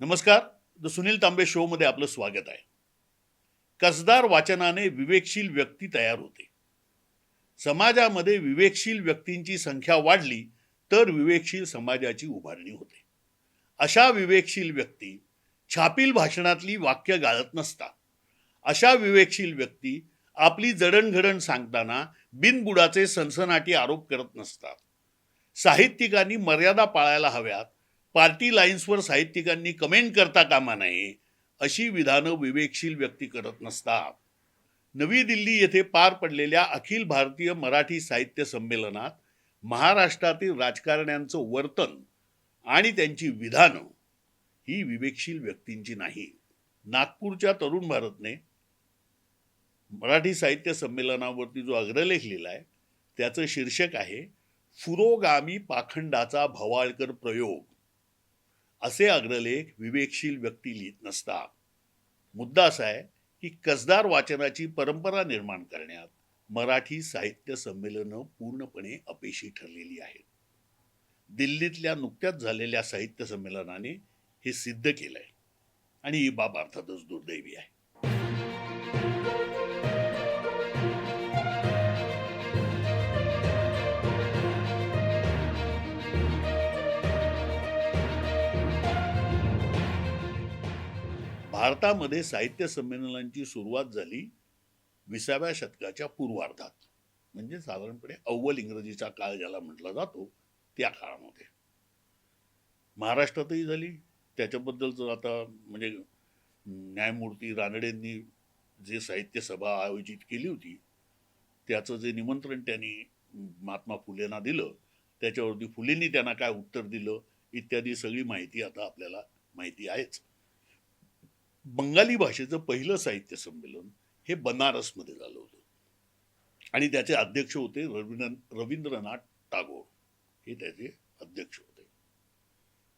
नमस्कार. द सुनील तांबे शोमध्ये आपलं स्वागत आहे. कसदार वाचनाने विवेकशील व्यक्ती तयार होते. समाजामध्ये विवेकशील व्यक्तींची संख्या वाढली तर विवेकशील समाजाची उभारणी होते. अशा विवेकशील व्यक्ती छापील भाषणातली वाक्य गाळत नसतात. अशा विवेकशील व्यक्ती आपली जडणघडण सांगताना बिनबुडाचे सनसनाटी आरोप करत नसतात. साहित्यिकांनी मर्यादा पाळायला हव्यात पार्टी लाईन्सवर साहित्यिकांनी कमेंट करता कामा नये अशी विधानं विवेकशील व्यक्ती करत नसतात. नवी दिल्ली येथे पार पडलेल्या अखिल भारतीय मराठी साहित्य संमेलनात महाराष्ट्रातील राजकारण्यांचं वर्तन आणि त्यांची विधानं ही विवेकशील व्यक्तींची नाही. नागपूरच्या तरुण भारतने मराठी साहित्य संमेलनावरती जो अग्रलेख लिहिला आहे त्याचं शीर्षक आहे पुरोगामी पाखंडाचा भवाळकर प्रयोग. असे अग्रलेख विवेकशील व्यक्ती लिहित नसतात. मुद्दा असा आहे की कसदार वाचनाची परंपरा निर्माण करण्यात मराठी साहित्य संमेलनं पूर्णपणे अपयशी ठरलेली आहेत. दिल्लीतल्या नुकत्याच झालेल्या साहित्य संमेलनाने हे सिद्ध केलंय. आणि ही बाब अर्थातच दुर्दैवी आहे. भारतामध्ये साहित्य संमेलनांची सुरुवात झाली विसाव्या शतकाच्या पूर्वार्धात. म्हणजे साधारणपणे अव्वल इंग्रजीचा काळ ज्याला म्हटला जातो त्या काळामध्ये. महाराष्ट्रातही झाली. त्याच्याबद्दलचं आता म्हणजे न्यायमूर्ती रानडेंनी जे साहित्य सभा आयोजित केली होती त्याचं जे निमंत्रण त्यांनी महात्मा फुलेंना दिलं त्याच्यावरती फुलेंनी त्यांना काय उत्तर दिलं इत्यादी सगळी माहिती आता आपल्याला माहिती आहेच. बंगाली भाषेचं पहिलं साहित्य संमेलन हे बनारसमध्ये झालं होतं. आणि त्याचे अध्यक्ष होते रवींद्र रवींद्रनाथ टागोर. हे त्याचे अध्यक्ष होते.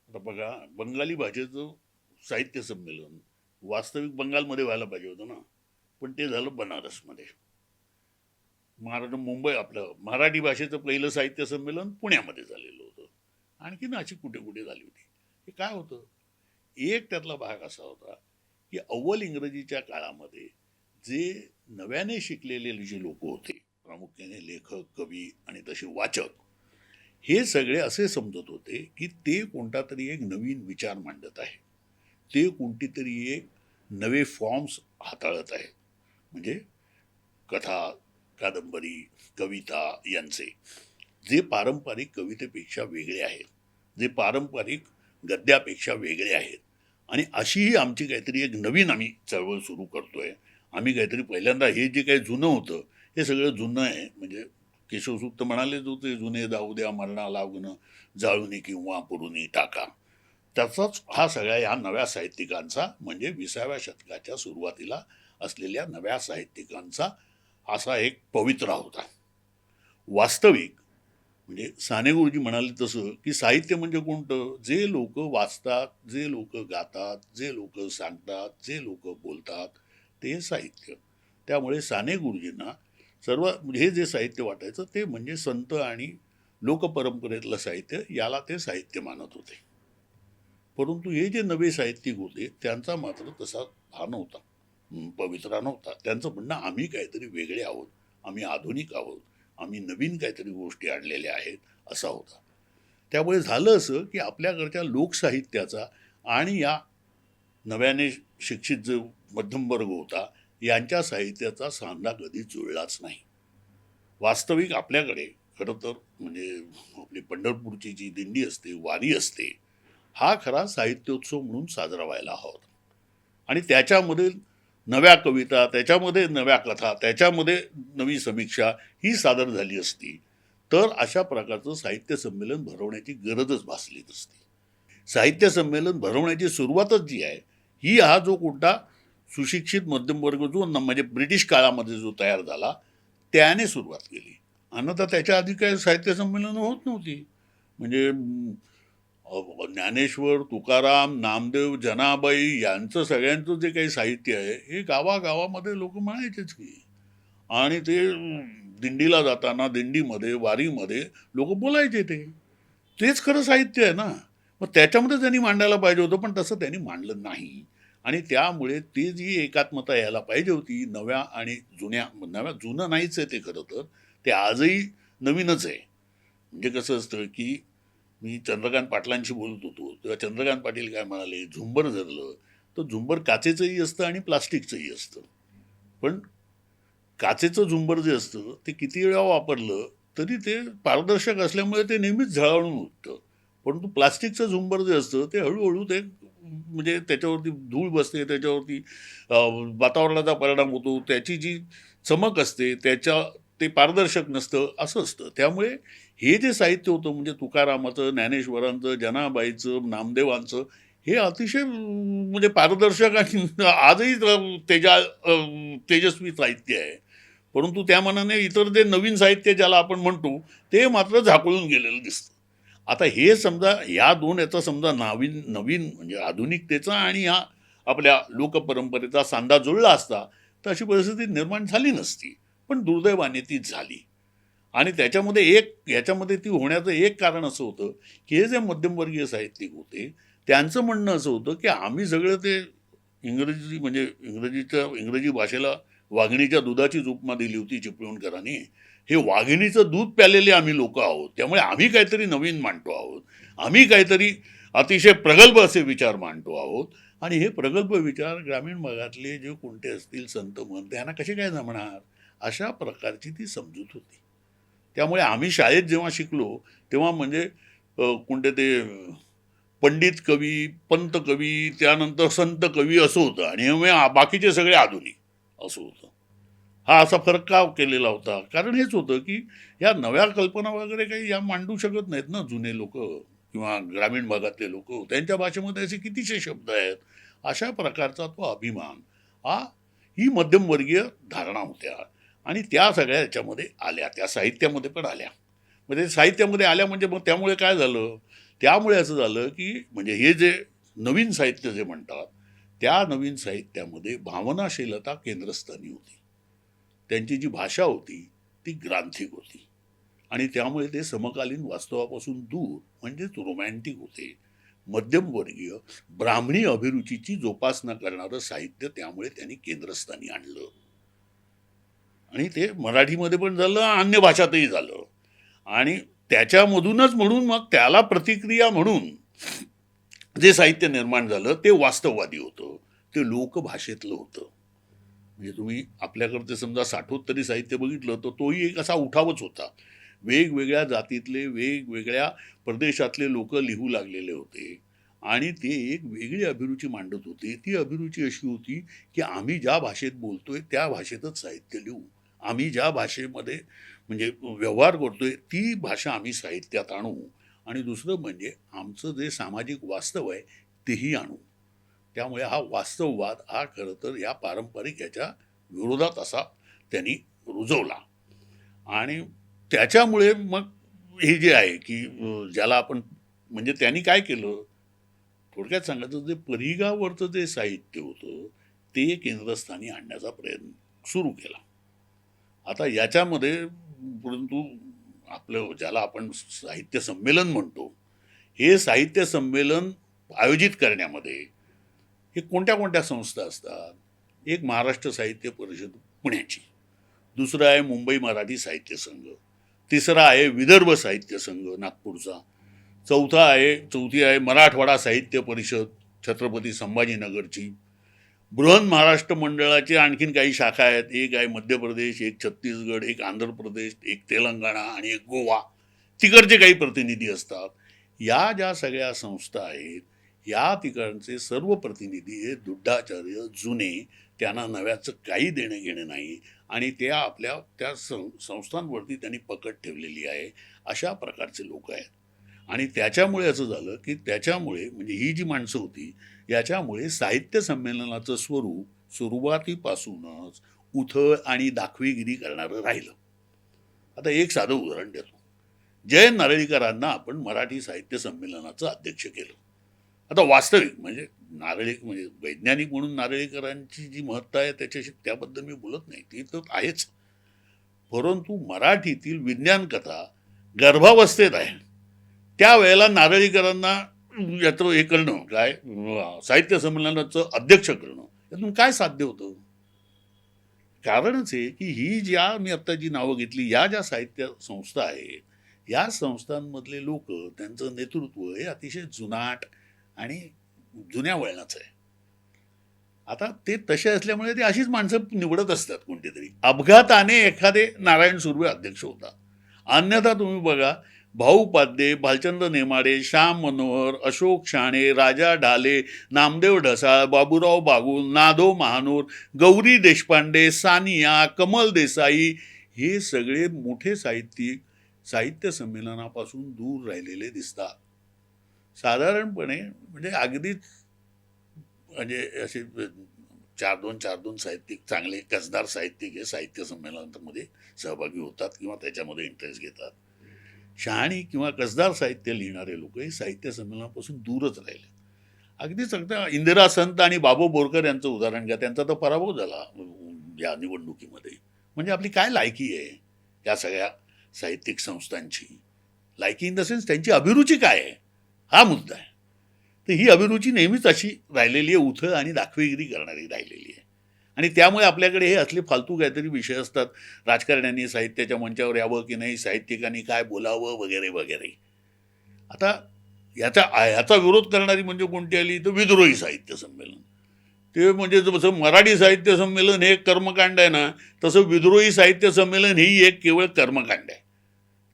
आता बघा बंगाली भाषेचं साहित्य संमेलन वास्तविक बंगालमध्ये व्हायला पाहिजे होतं ना. पण ते झालं बनारसमध्ये. महाराष्ट्र मुंबई आपलं मराठी भाषेचं पहिलं साहित्य संमेलन पुण्यामध्ये झालेलं होतं. आणखीन अशी कुठे कुठे झाली होती. हे काय होतं? एक त्यातला भाग असा होता की अव्वल इंग्रजीच्या काळामध्ये जे नव्याने शिकलेले जे लोक होते प्रामुख्याने लेखक कवी आणि तसे वाचक हे सगळे असे समजत होते की ते कोणता तरी एक नवीन विचार मांडत आहे. ते कोणती तरी एक नवे फॉर्म्स हाताळत आहे. म्हणजे कथा कादंबरी कविता यांचे जे पारंपरिक कवितेपेक्षा वेगळे आहेत जे पारंपरिक गद्यापेक्षा वेगळे आहेत. आणि अशीही आमची काहीतरी एक नवीन आम्ही चळवळ सुरू करतो आहे आम्ही काहीतरी पहिल्यांदा हे जे काही जुनं होतं हे सगळं जुनं आहे. म्हणजे केशवसूक्त म्हणालेच होते जुने जाऊ द्या मरणा लागणं जाळूनी किंवा पुरुनी टाका. त्याचाच हा सगळ्या या नव्या साहित्यिकांचा म्हणजे विसाव्या शतकाच्या सुरुवातीला असलेल्या नव्या साहित्यिकांचा असा एक पवित्रा होता. वास्तविक म्हणजे साने गुरुजी म्हणाले तसं की साहित्य म्हणजे कोणतं? जे लोक वाचतात जे लोक गातात जे लोक सांगतात जे लोक बोलतात ते साहित्य. त्यामुळे साने गुरुजींना सर्व म्हणजे हे जे साहित्य वाटायचं ते म्हणजे संत आणि लोकपरंपरेतलं साहित्य याला ते साहित्य मानत होते. परंतु हे जे नवे साहित्यिक होते त्यांचा मात्र तसा हा नव्हता. पवित्रा नव्हता. त्यांचं म्हणणं आम्ही काहीतरी वेगळे आहोत. आम्ही आधुनिक आहोत. आम्ही नवीन काहीतरी गोष्टी आणलेल्या आहेत असा होता त्यामुळे झालं असं की आपल्याकडच्या लोकसाहित्याचा आणि या नव्याने शिक्षित जो मध्यम वर्ग होता यांच्या साहित्याचा सांधा कधी जुळलाच नाही वास्तविक आपल्याकडे खरं तर म्हणजे आपली पंढरपूरची जी दिंडी असते वारी असते हा खरा साहित्योत्सव म्हणून साजरा व्हायला हवा होता. आणि त्याच्यामध्ये नव्या कविता त्याच्यामध्ये नव्या कथा त्याच्यामध्ये नवी समीक्षा ही सादर झाली असती. तर अशा प्रकारचं साहित्य संमेलन भरवण्याची गरजच भासली असती. साहित्य संमेलन भरवण्याची सुरुवातच जी आहे ही हा जो कोणता सुशिक्षित मध्यमवर्ग जो म्हणजे ब्रिटिश काळामध्ये जो तयार झाला त्याने सुरुवात केली. अन्यथा त्याच्या आधी काय साहित्य संमेलनं होत नव्हती. म्हणजे ज्ञानेश्वर तुकाराम नामदेव जनाबाई यांचं सगळ्यांचं जे काही साहित्य आहे हे गावागावामध्ये लोक म्हणायचेच की. आणि ते दिंडीला जाताना दिंडीमध्ये वारीमध्ये लोक बोलायचे ते. तेच खरं साहित्य आहे ना. मग त्याच्यामध्ये त्यांनी मांडायला पाहिजे होतं पण तसं त्यांनी मांडलं नाही. आणि त्यामुळे ती जी एकात्मता यायला पाहिजे होती नव्या आणि जुन्या नव्या जुनं नाहीच आहे ते खरं तर ते आजही नवीनच आहे. म्हणजे कसं असतं की मी चंद्रकांत पाटलांशी बोलत होतो. तेव्हा चंद्रकांत पाटील काय म्हणाले झुंबर धरलं तर झुंबर काचेचंही असतं आणि प्लास्टिकचंही असतं. पण काचेचं झुंबर जे असतं ते किती वेळा वापरलं तरी ते पारदर्शक असल्यामुळे ते नेहमीच झळाळून उठतं. परंतु प्लास्टिकचं झुंबर जे असतं ते हळूहळू ते म्हणजे त्याच्यावरती धूळ बसते त्याच्यावरती वातावरणाचा परिणाम होतो. त्याची जी चमक असते त्याच्या ते पारदर्शक नसतं असं असतं. त्यामुळे हे जे साहित्य होतं म्हणजे तुकारामाचं ज्ञानेश्वरांचं जनाबाईचं नामदेवांचं हे अतिशय म्हणजे पारदर्शक आणि आजही तेजा तेजस्वी साहित्य आहे. परंतु त्या मनाने इतर जे नवीन साहित्य ज्याला आपण म्हणतो ते मात्र झाकळून गेलेलं दिसतं. आता हे समजा या दोन याचा समजा नवीन नवीन म्हणजे आधुनिकतेचा आणि या आपल्या लोकपरंपरेचा सांधा जुळला असता तर अशी परिस्थिती निर्माण झाली नसती. पण दुर्दैवाने ती झाली. आणि त्याच्यामध्ये एक याच्यामध्ये ती होण्याचं एक कारण असं होतं की हे जे मध्यमवर्गीय साहित्यिक होते त्यांचं म्हणणं असं होतं की आम्ही सगळं ते इंग्रजी म्हणजे इंग्रजीच्या इंग्रजी भाषेला वाघिणीच्या दुधाची उपमा दिली होती चिपळूणकरांनी. हे वाघिणीचं दूध प्यालेले आम्ही लोक आहोत. त्यामुळे आम्ही काहीतरी नवीन मांडतो आहोत. आम्ही काहीतरी अतिशय प्रगल्भ असे विचार मांडतो आहोत. आणि हे प्रगल्भ विचार ग्रामीण भागातले जे कोणते असतील संत मन त्यांना कसे काय जमणार? अशा प्रकारची ती समजूत होती. त्यामुळे आम्ही शाळेत जेव्हा शिकलो तेव्हा म्हणजे कोणते ते पंडित कवी पंत कवी त्यानंतर संत कवी असं होतं आणि बाकीचे सगळे आधुनिक असं होतं. हा असा फरक का केलेला होता? कारण हेच होतं की या नव्या कल्पना वगैरे काही या मांडू शकत नाहीत ना जुने लोक किंवा ग्रामीण भागातले लोक. त्यांच्या भाषेमध्ये असे कितीशे शब्द आहेत? अशा प्रकारचा तो अभिमान. हा ही मध्यमवर्गीय धारणा होत्या. आणि त्या सगळ्या याच्यामध्ये आल्या त्या साहित्यामध्ये पण आल्या. म्हणजे साहित्यामध्ये आल्या म्हणजे मग त्यामुळे काय झालं? त्यामुळे असं झालं की म्हणजे हे जे नवीन साहित्य जे म्हणतात त्या नवीन साहित्यामध्ये भावनाशीलता केंद्रस्थानी होती. त्यांची जी भाषा होती ती ग्रांथिक होती. आणि त्यामुळे ते समकालीन वास्तवापासून दूर म्हणजेच रोमॅन्टिक होते. मध्यमवर्गीय ब्राह्मणी अभिरुचीची जोपासना करणारं साहित्य त्यामुळे त्यांनी केंद्रस्थानी आणलं. आणि ते मराठीमध्ये पण झालं अन्य भाषातही झालं. आणि त्याच्यामधूनच म्हणून मग त्याला प्रतिक्रिया म्हणून जे साहित्य निर्माण झालं ते वास्तववादी होतं. ते लोकभाषेतलं होतं. म्हणजे तुम्ही आपल्याकडचे समजा साठोत्तरी साहित्य बघितलं तर तोही एक असा उठावच होता. वेगवेगळ्या जातीतले वेगवेगळ्या प्रदेशातले लोक लिहू लागलेले होते. आणि ते एक वेगळी अभिरुची मांडत होते. ती अभिरुची अशी होती की आम्ही ज्या भाषेत बोलतोय त्या भाषेतच साहित्य लिहू. आम्ही ज्या भाषेमध्ये म्हणजे व्यवहार करतोय ती भाषा आम्ही साहित्यात आणू. आणि दुसरं म्हणजे आमचं जे सामाजिक वास्तव आहे तेही आणू. त्यामुळे हा वास्तववाद हा खरं तर या पारंपरिक ह्याच्या विरोधात असा त्यांनी रुजवला. आणि त्याच्यामुळे मग हे जे आहे की ज्याला आपण म्हणजे त्यांनी काय केलं? थोडक्यात सांगायचं जे परिगावरचं जे साहित्य होतं ते केंद्रस्थानी आणण्याचा प्रयत्न सुरू केला. आता याच्यामध्ये परंतु आपलं ज्याला आपण साहित्य संमेलन म्हणतो हे साहित्य संमेलन आयोजित करण्यामध्ये हे कोणत्या कोणत्या संस्था असतात? एक महाराष्ट्र साहित्य परिषद पुण्याची दुसरं आहे मुंबई मराठी साहित्य संघ तिसरा आहे विदर्भ साहित्य संघ नागपूरचा चौथा आहे चौथी आहे मराठवाडा साहित्य परिषद छत्रपती संभाजीनगरची बृहन महाराष्ट्र मंडळाची आणखीन काही शाखा आहेत. एक आहे मध्य प्रदेश एक छत्तीसगड एक आंध्र प्रदेश एक तेलंगणा आणि एक गोवा. तिकडचे काही प्रतिनिधी असतात. या ज्या सगळ्या संस्था आहेत या ठिकाणचे सर्व प्रतिनिधी हे दुड्डाचार्य जुने त्यांना नव्याचं काही देणं घेणं नाही आणि त्या आपल्या त्या सं संस्थांवरती त्यांनी पकड ठेवलेली आहे अशा प्रकारचे लोक आहेत. आणि त्याच्यामुळे असं झालं की त्याच्यामुळे म्हणजे ही जी माणसं होती याच्यामुळे साहित्य संमेलनाचं स्वरूप सुरुवातीपासूनच उथळ आणि दाखवीगिरी करणारं राहिलं. आता एक साधं उदाहरण देतो. जयंत नारळीकरांना आपण मराठी साहित्य संमेलनाचं अध्यक्ष केलं. आता वास्तविक म्हणजे नारळी म्हणजे वैज्ञानिक म्हणून नारळीकरांची जी महत्ता आहे त्याच्याशी त्याबद्दल मी बोलत नाही ती तर आहेच. परंतु मराठीतील विज्ञान कथा गर्भावस्थेत आहे. त्यावेळेला नारळीकरांना याचं हे करणं काय साहित्य संमेलनाचं अध्यक्ष करणं यातून काय साध्य होतं? कारणच आहे की ही ज्या मी आत्ता जी नावं घेतली या ज्या साहित्य संस्था आहेत या संस्थांमधले लोक त्यांचं नेतृत्व हे अतिशय जुनाट आणि जुन्या वळणाचं आहे. आता ते तसे असल्यामुळे ते अशीच माणसं निवडत असतात कोणती तरी अपघाताने एखादे नारायण सुर्वे अध्यक्ष होता. अन्यथा तुम्ही बघा भाऊ पाध्ये भालचंद्र नेमाडे श्याम मनोहर अशोक शाणे राजा ढाले नामदेव ढसाळ बाबूराव बागुल नादो महानूर गौरी देशपांडे सानिया कमल देसाई हे सगळे मोठे साहित्यिक साहित्य संमेलनापासून दूर राहिलेले दिसतात. साधारणपणे म्हणजे अगदीच म्हणजे असे चार दोन चार दोन साहित्यिक चांगले कसदार साहित्यिक हे साहित्य संमेलनामध्ये सहभागी होतात किंवा त्याच्यामध्ये इंटरेस्ट घेतात. शहाणी किंवा कसदार साहित्य लिहिणारे लोक हे साहित्य संमेलनापासून दूरच राहिले. अगदीच अगदी इंदिरा संत आणि बाबू बोरकर यांचं उदाहरण घ्या. त्यांचा तर पराभव झाला या निवडणुकीमध्ये. म्हणजे आपली काय लायकी आहे या सगळ्या साहित्यिक संस्थांची? लायकी इन द सेन्स त्यांची अभिरुची काय आहे? हा मुद्दा आहे. तर ही अभिरुची नेहमीच अशी राहिलेली आहे उथळ आणि दाखवेगिरी करणारी राहिलेली आहे. आणि त्यामुळे आपल्याकडे हे असले फालतू काहीतरी विषय असतात. राजकारण्यांनी साहित्याच्या मंचावर यावं की नाही साहित्यिकांनी काय बोलावं वगैरे वगैरे. आता याचा ह्याचा विरोध करणारी म्हणजे कोणती आली? तर विद्रोही साहित्य संमेलन. ते म्हणजे जसं मराठी साहित्य संमेलन हे एक कर्मकांड आहे ना तसं विद्रोही साहित्य संमेलन ही एक केवळ कर्मकांड आहे.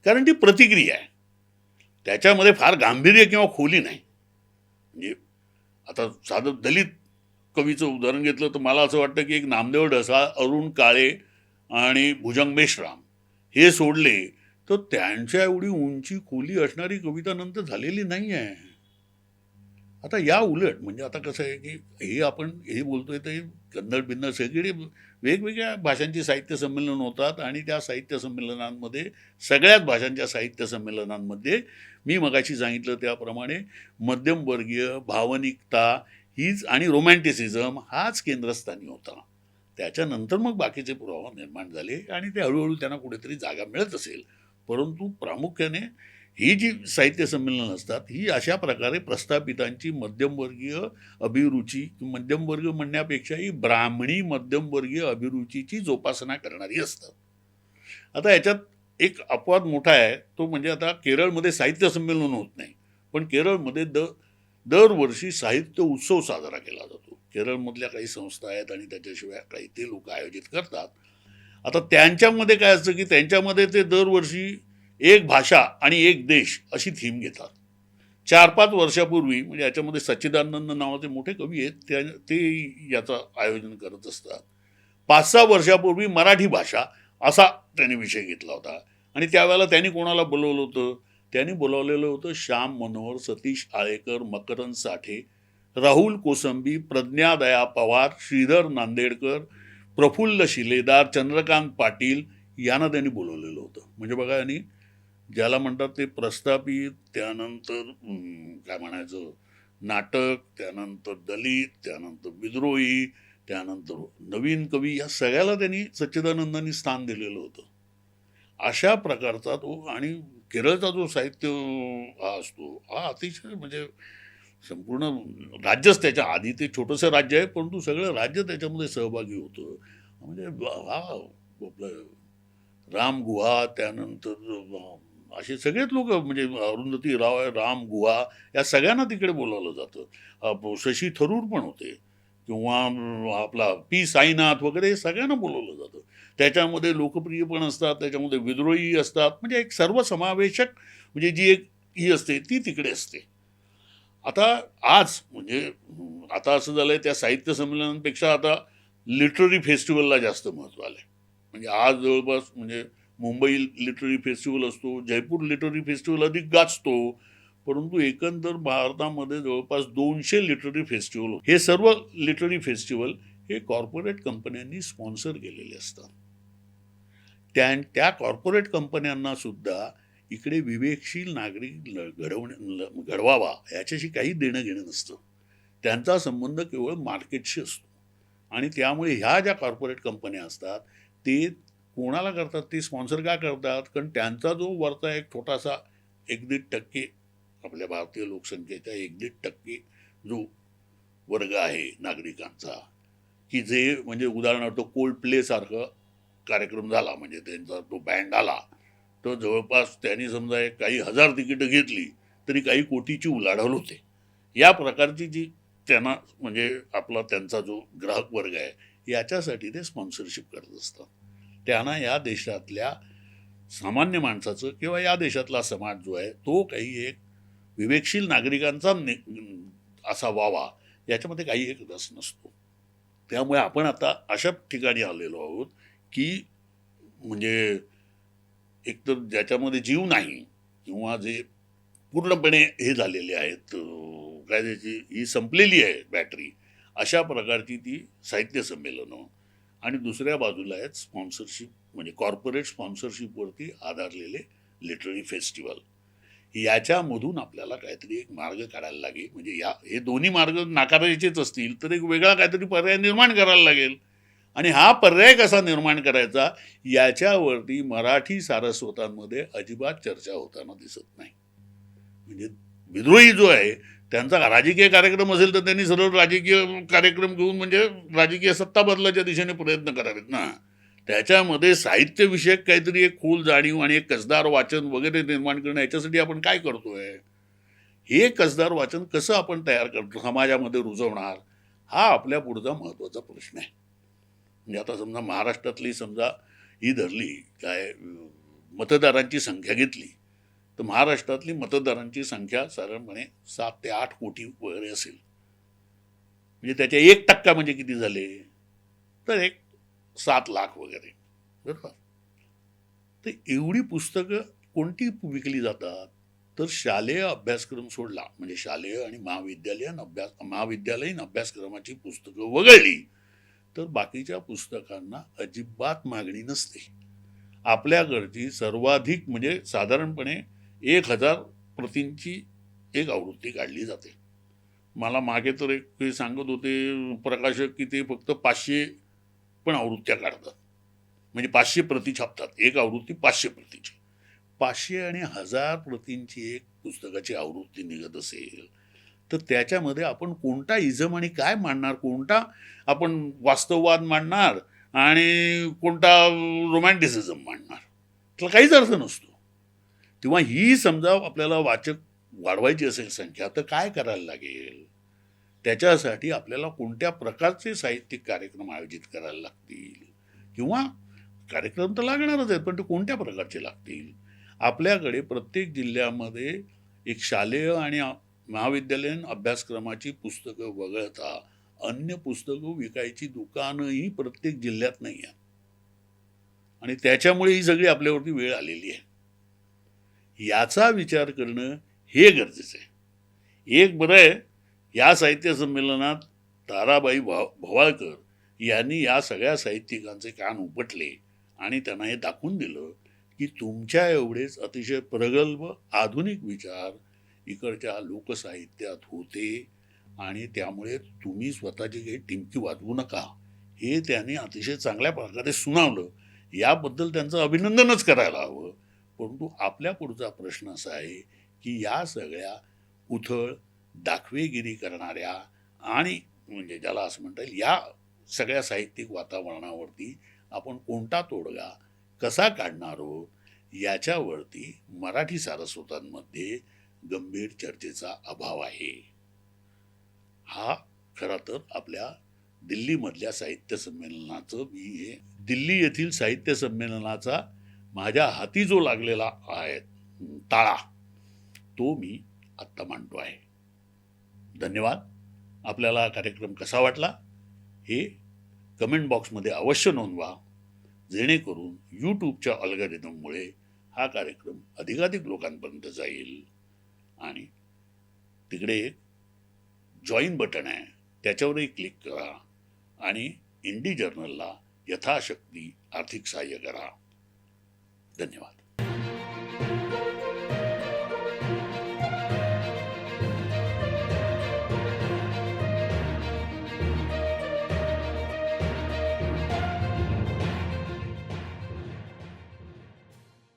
कारण ती प्रतिक्रिया आहे. त्याच्यामध्ये फार गांभीर्य किंवा खोली नाही. म्हणजे आता साधं दलित कवीचं उदाहरण घेतलं तर मला असं वाटतं की एक नामदेव ढसाळ अरुण काळे आणि भुजंग मेश्राम हे सोडले तर त्यांच्या एवढी उंची खोली असणारी कविता नंतर झालेली नाही आहे. आता या उलट म्हणजे आता कसं आहे की हे आपण हे बोलतोय ते कन्नड बिन्नड सगळे वेगवेगळ्या भाषांची साहित्य संमेलन होतात आणि त्या साहित्य संमेलनांमध्ये सगळ्याच भाषांच्या साहित्य संमेलनांमध्ये मी मगाशी सांगितलं त्याप्रमाणे मध्यमवर्गीय भावनिकता हीच आणि रोमॅन्टिसिझम हाच केंद्रस्थानी होता. त्याच्यानंतर मग बाकीचे पुरावा निर्माण झाले आणि ते हळूहळू त्यांना कुठेतरी जागा मिळत असेल. परंतु प्रामुख्याने ही जी साहित्य संमेलनं असतात ही अशा प्रकारे प्रस्थापितांची मध्यमवर्गीय अभिरुची मध्यमवर्गीय म्हणण्यापेक्षाही ब्राह्मणी मध्यमवर्गीय अभिरुचीची जोपासना करणारी असतात. आता याच्यात एक अपवाद मोठा आहे तो म्हणजे आता केरळमध्ये साहित्य संमेलन होत नाही. पण केरळमध्ये द दरवर्षी साहित्य उत्सव साजरा केला जातो. केरळमधल्या काही संस्था आहेत आणि त्याच्याशिवाय काही ते लोक आयोजित करतात. आता त्यांच्यामध्ये काय असतं की त्यांच्यामध्ये ते दरवर्षी एक भाषा आणि एक देश अशी थीम घेतात. चार पाच वर्षापूर्वी म्हणजे याच्यामध्ये सच्चिदानंद नावाचे मोठे कवी आहेत त्या ते याचं आयोजन करत असतात. पाच सहा वर्षापूर्वी मराठी भाषा असा त्यांनी विषय घेतला होता. आणि त्यावेळेला त्यांनी कोणाला बोलवलं होतं? त्यांनी बोलावलेलं होतं श्याम मनोहर सतीश आळेकर मकरंद साठे राहुल कोसंबी प्रज्ञादया पवार श्रीधर नांदेडकर प्रफुल्ल शिलेदार चंद्रकांत पाटील यांना त्यांनी बोलवलेलं होतं. म्हणजे बघा यांनी ज्याला म्हणतात ते प्रस्थापित त्यानंतर काय म्हणायचं नाटक त्यानंतर दलित त्यानंतर विद्रोही त्यानंतर नवीन कवी या सगळ्याला त्यांनी सच्चिदानंदांनी स्थान दिलेलं होतं. अशा प्रकारचा तो आणि केरळचा जो साहित्य हा असतो हा अतिशय म्हणजे संपूर्ण राज्यच त्याच्या आधी ते छोटंसं राज्य आहे परंतु सगळं राज्य त्याच्यामध्ये सहभागी होतं. म्हणजे हा आपलं राम गुहा त्यानंतर असे सगळेच लोक म्हणजे अरुंधती राव राम गुहा या सगळ्यांना तिकडे बोलावलं जातं. शशी थरूर पण होते. किंवा आपला पी साईनाथ वगैरे हे सगळ्यांना बोलवलं जातं. त्याच्यामध्ये लोकप्रिय पण असतात त्याच्यामध्ये विद्रोही असतात. म्हणजे एक सर्वसमावेशक म्हणजे जी एक ही असते ती तिकडे असते. आता आज म्हणजे आता असं झालंय त्या साहित्य संमेलनांपेक्षा आता लिटररी फेस्टिवलला जास्त महत्त्व आलं आहे म्हणजे आज जवळपास म्हणजे मुंबई लिटररी फेस्टिवल असतो जयपूर लिटररी फेस्टिवल अधिक गाजतो परंतु एकंदर भारतामध्ये जवळपास दोनशे लिटररी फेस्टिवल हे सर्व लिटररी फेस्टिवल हे कॉर्पोरेट कंपन्यांनी स्पॉन्सर केलेले असतात. त्या त्या कॉर्पोरेट कंपन्यांना सुद्धा इकडे विवेकशील नागरिक ल- घडवणे ल- घडवावा याच्याशी काही देणं घेणं नसतं. त्यांचा संबंध केवळ मार्केटशी असतो. आणि त्यामुळे ह्या ज्या कॉर्पोरेट कंपन्या असतात ते कोणाला करतात ते स्पॉन्सर का करतात? कारण त्यांचा जो वरचा एक छोटासा एक दीड टक्के आपल्या भारतीय लोकसंख्येच्या एक दीड टक्के जो वर्ग आहे नागरिकांचा की जे म्हणजे उदाहरणार्थ कोल्ड प्ले सारखं कार्यक्रम झाला म्हणजे त्यांचा तो बँड आला तर जवळपास त्यांनी समजा एक काही हजार तिकीटं घेतली तरी काही कोटीची उलाढाल होते. या प्रकारची जी त्यांना म्हणजे आपला त्यांचा जो ग्राहक वर्ग आहे याच्यासाठी ते स्पॉन्सरशिप करत असतात. त्यांना या देशातल्या सामान्य माणसाचं किंवा या देशातला समाज जो आहे तो काही एक विवेकशील नागरिकांचा असा व्हावा याच्यामध्ये काही एक रस नसतो. त्यामुळे आपण आता अशा ठिकाणी आलेलो आहोत की म्हणजे एकतर ज्याच्यामध्ये जीव नाही किंवा जे पूर्णपणे हे झालेले आहेत काय त्याची ही संपलेली आहे बॅटरी अशा प्रकारची ती साहित्य संमेलनं. आणि दुसऱ्या बाजूला आहेत स्पॉन्सरशिप म्हणजे कॉर्पोरेट स्पॉन्सरशिपवरती आधारलेले लिटररी फेस्टिवल. याच्यामधून आपल्याला काहीतरी एक मार्ग काढायला लागेल. म्हणजे या हे दोन्ही मार्ग नाकारायचेच असतील तर एक वेगळा काहीतरी पर्याय निर्माण करायला लागेल. आणि हा पर्याय कसा निर्माण करायचा याच्यावरती मराठी सारस्वतांमध्ये अजिबात चर्चा होताना दिसत नाही. म्हणजे विद्रोही जो आहे त्यांचा राजकीय कार्यक्रम असेल तर त्यांनी सरळ राजकीय कार्यक्रम घेऊन म्हणजे राजकीय सत्ता बदलाच्या दिशेने प्रयत्न करावेत ना. त्याच्यामध्ये साहित्यविषयक काहीतरी एक खोल जाणीव आणि एक कसदार वाचन वगैरे निर्माण करणं याच्यासाठी आपण काय करतोय? हे कसदार वाचन कसं आपण तयार करतो? समाजामध्ये रुजवणार? हा आपल्या पुढचा महत्त्वाचा प्रश्न आहे. म्हणजे आता समजा महाराष्ट्रातली समजा ही धरली काय मतदारांची संख्या घेतली तर महाराष्ट्रातली मतदारांची संख्या साधारणपणे सात ते आठ कोटी वगैरे असेल. म्हणजे त्याच्या एक टक्का म्हणजे किती झाले? तर एक सात लाख वगैरे. बरोबर? तर एवढी पुस्तकं कोणती विकली जातात? तर शालेय अभ्यासक्रम सोडला. म्हणजे शालेय आणि महाविद्यालयीन अभ्यास महाविद्यालयीन अभ्यासक्रमाची पुस्तकं वगळली. तर बाकीच्या पुस्तकांना अजिबात मागणी नसते. आपल्याकडची सर्वाधिक म्हणजे साधारणपणे एक हजार प्रतींची एक आवृत्ती काढली जाते. मला मागे तर एक ते सांगत होते प्रकाशक की ते फक्त पाचशे पण आवृत्त्या काढतात. म्हणजे पाचशे प्रती छापतात. एक आवृत्ती पाचशे प्रतीची. पाचशे आणि हजार प्रतींची एक पुस्तकाची आवृत्ती निघत असेल तर त्याच्यामध्ये आपण कोणता इझम आणि काय मांडणार? कोणता आपण वास्तववाद मांडणार आणि कोणता रोमॅन्टिसिझम मांडणार? त्याला काहीच अर्थ नसतो. तेव्हा ही समजा आपल्याला वाचक वाढवायची असेल संख्या तर काय करायला लागेल? त्याच्यासाठी आपल्याला कोणत्या प्रकारचे साहित्यिक कार्यक्रम आयोजित करायला लागतील? किंवा कार्यक्रम तर लागणारच आहेत पण ते कोणत्या प्रकारचे लागतील? आपल्याकडे प्रत्येक जिल्ह्यामध्ये एक शालेय आणि महाविद्यालयीन अभ्यासक्रमाची पुस्तकं वगळता अन्य पुस्तकं विकायची दुकानंही प्रत्येक जिल्ह्यात नाही आहेत. आणि त्याच्यामुळे ही सगळी आपल्यावरती वेळ आलेली आहे. याचा विचार करणं हे गरजेचं आहे. एक बरं आहे या साहित्य संमेलनात ताराबाई भा भवाळकर यांनी या सगळ्या साहित्यिकांचे कान उपटले आणि त्यांना हे दाखवून दिलं की तुमच्या एवढेच अतिशय प्रगल्भ आधुनिक विचार इकडच्या लोकसाहित्यात होते आणि त्यामुळे तुम्ही स्वतःची काही टिमकी वाजवू नका. हे त्यांनी अतिशय चांगल्या प्रकारे सुनावलं. याबद्दल त्यांचं अभिनंदनच करायला हवं. परंतु आपल्या पुढचा प्रश्न असा आहे की या सगळ्या उथळ दाखवेगिरी करणाऱ्या आणि म्हणजे ज्याला असं म्हणता येईल या सगळ्या साहित्यिक वातावरणावरती आपण कोणता तोडगा कसा काढणार आहोत याच्यावरती मराठी सारस्वतांमध्ये गंभीर चर्चेचा अभाव आहे. हा खरा तर आपल्या दिल्लीमधल्या साहित्य संमेलनाचं मी हे दिल्ली येथील साहित्य संमेलनाचा माझ्या हाती जो लागलेला आहे ताळा तो मी आत्ता मांडतो आहे. धन्यवाद. आपल्याला कार्यक्रम कसा वाटला हे कमेंट बॉक्समध्ये अवश्य नोंदवा जेणेकरून यूट्यूबच्या अल्गरिदममुळे हा कार्यक्रम अधिकाधिक लोकांपर्यंत जाईल. आणि तिकडे एक जॉईन बटन आहे. त्याच्यावरही क्लिक करा आणि इंडी जर्नलला यथाशक्ती आर्थिक सहाय्य करा. धन्यवाद.